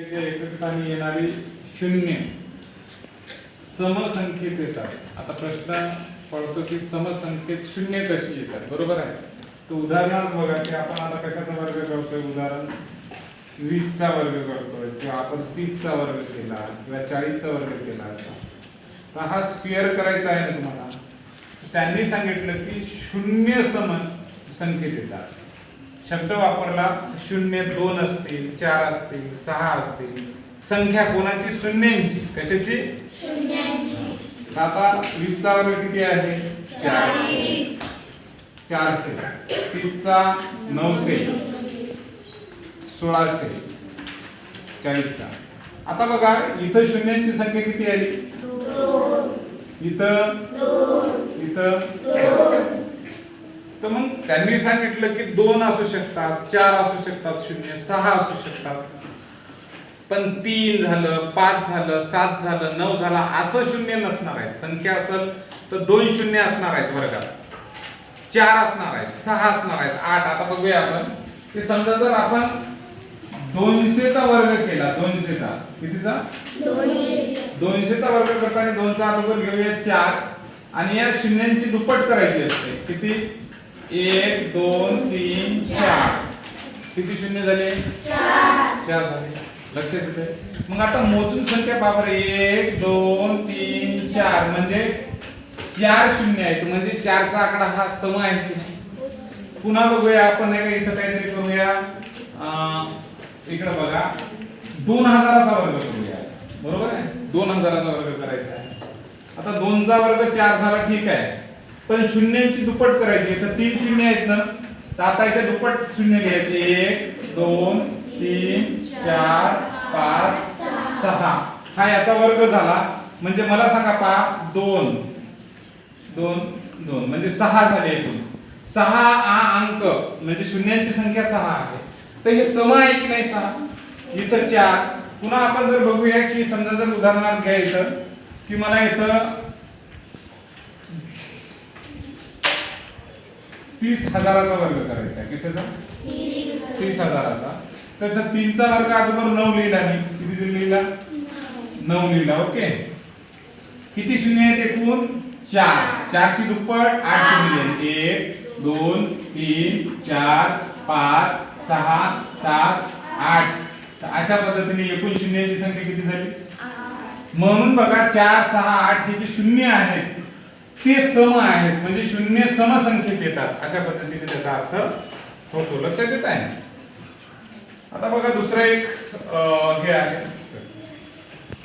संख्येच्या एकक स्थानी येणारी शून्य. समसंख्येत येतात. आता प्रश्न पडतो की समसंख्येत शून्य कशी येतात? बरोबर आहे? तर उदाहरणार्थ बघा की आपण आता कशाचा वर्ग करतोय? उदाहरण वीसचा वर्ग करतोय किंवा आपण तीसचा वर्ग केला किंवा चाळीसचा वर्ग केला. तर हा स्क्वेअर करायचा आहे ना तुम्हाला? त्यांनी सांगितलं की शून्य सम संख्येत येतात. शब्द वापरला शून्य दोन असतील चार असतील सहा असतील. संख्या कोणाची? शून्यांची. कशाची? आता वीसचा वर्ग किती आहे? चार चारशे. तीसचा नऊशे. सोळाशे. चाळीसचा. आता बघा इथं शून्यांची संख्या किती आली? इथं? इथं? तर मग त्यांनी सांगितलं की दोन असू शकतात चार असू शकतात शून्य सहा असू शकतात. पण तीन झालं पाच झालं सात झालं नऊ झालं असं शून्य नसणार आहे संख्या असेल तर दोन शून्य असणार आहेत वर्गात. चार असणार आहेत सहा असणार आहेत आठ. आता बघूया आपण. की समजा जर आपण दोनशेचा वर्ग केला दोनशेचा. कितीचा? दोनशेचा वर्ग करताना दोनचा अगोदर घेऊया चार. आणि या शून्यांची दुप्पट करायची असते. किती? एक दोन तीन चार. किती शून्य झाले? चार झाले. लक्षात येते मग आता मोजून संख्या बाबर एक दोन तीन चार. म्हणजे चार शून्य आहेत. म्हणजे चारचा आकडा हा सम आहे. पुन्हा बघूया. आपण नाही का इथं काहीतरी करूया. इकडे बघा. दोन हजाराचा वर्ग करूया. बरोबर आहे? दोन हजाराचा वर्ग करायचा आहे. आता दोनचा वर्ग चार झाला. ठीक आहे. पण शून्यांची दुप्पट करायची तर तीन शून्य आहेत ना? तर आता इथे दुप्पट शून्य घ्यायचे. एक दोन तीन चार पाच सहा. हा याचा वर्ग झाला. म्हणजे मला सांगा पा दोन. दोन दोन. म्हणजे सहा झाले एकूण. सहा आ अंक. म्हणजे शून्यांची संख्या सहा आहे. तर हे सम आहे की नाही सहा? इथं चार. पुन्हा आपण जर बघूया की समजा जर उदाहरणार्थ घ्या इथं की मला इथं तीस हजाराचा वर्ग करायचा आहे. कशाचा तीस हजाराचा. तर तीनचा वर्ग अगोदर नऊ लिहिला मी किती लिहिला? नऊ लिहिला ओके. किती शून्य आहेत एकूण? चार. चारची दुप्पट आठ शून्य आहेत एक दोन तीन चार पाच सहा सात आठ. तर अशा पद्धतीने एकूण शून्यांची संख्या किती झाली? म्हणून बघा चार सहा आठ हे जे शून्य आहेत ते सम आहेत म्हणजे शून्य समसंख्येत येतात. अशा पद्धतीने त्याचा अर्थ होतो. लक्षात येत आहे? आता बघा दुसरं एक हे आहे.